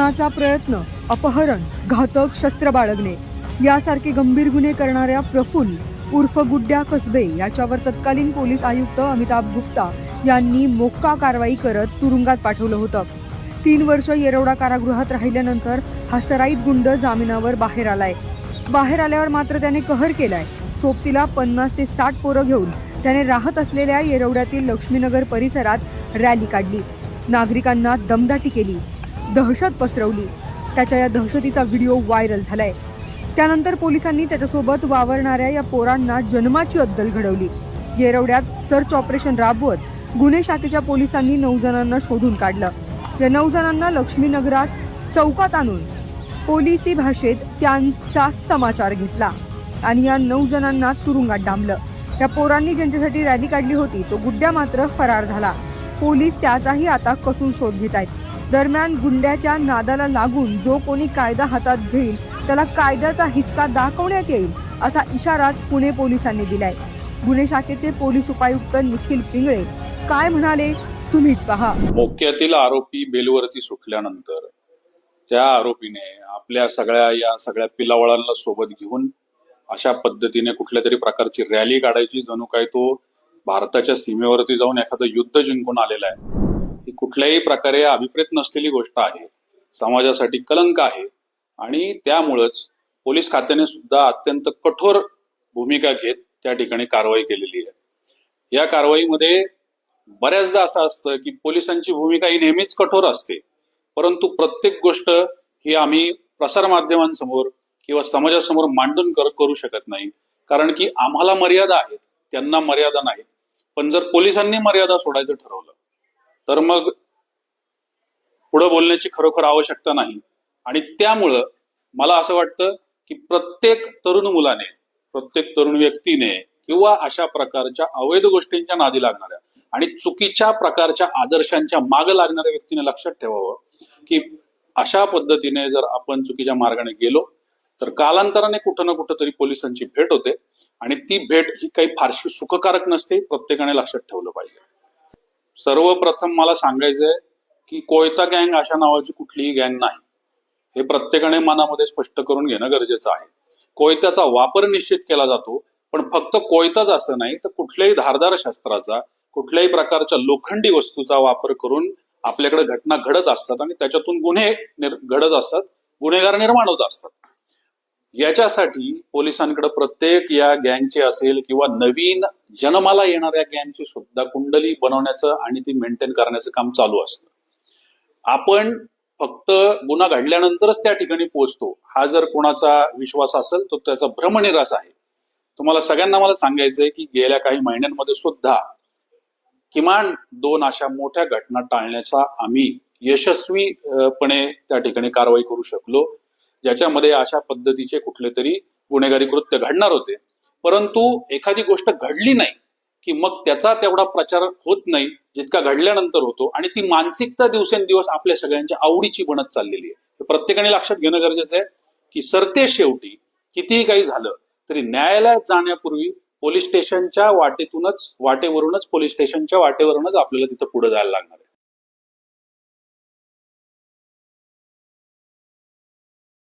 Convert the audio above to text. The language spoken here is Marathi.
खुनाचा प्रयत्न अपहरण घातक शस्त्र बाळगणे यासारखे गंभीर गुन्हे करणाऱ्या प्रफुल्ल उर्फ गुड्ड्या कसबे याच्यावर तत्कालीन पोलीस आयुक्त अमिताभ गुप्ता यांनी मोक्का कारवाई करत तुरुंगात पाठवलं होतं. तीन वर्ष येरवडा कारागृहात राहिल्यानंतर हा सराईत गुंड जामिनावर बाहेर आलाय. बाहेर आल्यावर मात्र त्याने कहर केलाय. सोबतीला पन्नास ते साठ पोरं घेऊन त्याने राहत असलेल्या येरवड्यातील लक्ष्मीनगर परिसरात रॅली काढली. नागरिकांना दमदाटी केली. दहशत पसरवली. त्याच्या या दहशतीचा व्हिडिओ व्हायरल झालाय. त्यानंतर पोलिसांनी त्याच्यासोबत वावरणाऱ्या या पोरांना जन्माची अद्दल घडवली. येरवड्यात सर्च ऑपरेशन राबवत गुन्हे शाखेच्या पोलिसांनी नऊ जणांना शोधून काढलं. या नऊ जणांना लक्ष्मीनगरात चौकात आणून पोलिसी भाषेत त्यांचा समाचार घेतला आणि या नऊ जणांना तुरुंगात डांबलं. या पोरांनी ज्यांच्यासाठी रॅली काढली होती तो गुड्ड्या मात्र फरार झाला. पोलीस त्याचाही आता कसून शोध घेत आहेत. दरम्यान गुंड्याच्या नादाला लागून जो कोणी कायदा हातात घेईल त्याला कायद्याचा हिसका दाखवण्यात येईल असा इशाराच पुणे पोलिसांनी दिलाय. गुन्हे शाखेचे पोलीस उपायुक्त निखिल पिंगळे काय म्हणाले तुम्हीच पहा. मोक्यातील आरोपी बेलवरती सुटल्यानंतर त्या आरोपीने आपल्या सगळ्या या सगळ्या पिलावळांना सोबत घेऊन अशा पद्धतीने कुठल्या तरी प्रकारची रॅली काढायची. जणू काय तो भारताच्या सीमेवरती जाऊन एखादं युद्ध जिंकून आलेला आहे. कुठल्याही प्रकारे अभिप्रेत नसलेली गोष्ट आहे. समाजासाठी कलंक आहे. आणि त्यामुळंच पोलीस खात्याने सुद्धा अत्यंत कठोर भूमिका घेत त्या ठिकाणी कारवाई केलेली आहे. या कारवाईमध्ये बऱ्याचदा असं असतं की पोलिसांची भूमिका ही नेहमीच कठोर असते. परंतु प्रत्येक गोष्ट ही आम्ही प्रसारमाध्यमांसमोर किंवा समाजासमोर मांडून कर करू शकत नाही. कारण की आम्हाला मर्यादा आहेत. त्यांना मर्यादा नाही पण जर पोलिसांनी मर्यादा सोडायचं ठरवलं तर मग पुढे बोलण्याची खरोखर आवश्यकता नाही. आणि त्यामुळं मला असं वाटतं की प्रत्येक तरुण मुलाने प्रत्येक तरुण व्यक्तीने किंवा अशा प्रकारच्या अवैध गोष्टींच्या नादी लागणाऱ्या आणि चुकीच्या प्रकारच्या आदर्शांच्या माग लागणाऱ्या व्यक्तीने लक्षात ठेवावं की अशा पद्धतीने जर आपण चुकीच्या मार्गाने गेलो तर कालांतराने कुठं ना कुठं तरी पोलिसांची भेट होते आणि ती भेट ही काही फारशी सुखकारक नसते प्रत्येकाने लक्षात ठेवलं पाहिजे. सर्वप्रथम मला सांगायचंय की कोयता गँग अशा नावाची कुठलीही गँग नाही. हे प्रत्येकाने मनामध्ये स्पष्ट करून घेणं गरजेचं आहे. कोयत्याचा वापर निश्चित केला जातो पण फक्त कोयताच असं नाही तर कुठल्याही धारदार शस्त्राचा कुठल्याही प्रकारच्या लोखंडी वस्तूचा वापर करून आपल्याकडे घटना घडत असतात आणि त्याच्यातून गुन्हे घडत असतात गुन्हेगार निर्माण होत असतात. याच्यासाठी पोलिसांकडे प्रत्येक या गँगचे असेल किंवा नवीन जन्माला येणाऱ्या गँगची सुद्धा कुंडली बनवण्याचं आणि ती मेंटेन करण्याचं काम चालू असतं. आपण फक्त गुन्हा घडल्यानंतरच त्या ठिकाणी पोहोचतो. हा जर कोणाचा विश्वास असेल तर त्याचा भ्रमनिरास आहे. तुम्हाला सगळ्यांना मला सांगायचंय की गेल्या काही महिन्यांमध्ये सुद्धा किमान दोन अशा मोठ्या घटना टाळण्याचा आम्ही यशस्वीपणे त्या ठिकाणी कारवाई करू शकलो. ज्याच्यामध्ये अशा पद्धतीचे कुठले तरी गुन्हेगारी कृत्य घडणार होते. परंतु एखादी गोष्ट घडली नाही की मग त्याचा तेवढा प्रचार होत नाही जितका घडल्यानंतर होतो आणि ती मानसिकता दिवसेंदिवस आपल्या सगळ्यांच्या आवडीची बनत चाललेली आहे. प्रत्येकाने लक्षात घेणं गरजेचं आहे की सरते शेवटी कितीही काही झालं तरी न्यायालयात जाण्यापूर्वी पोलीस स्टेशनच्या वाटेतूनच वाटेवरूनच पोलीस स्टेशनच्या वाटेवरूनच आपल्याला तिथं पुढे जायला लागणार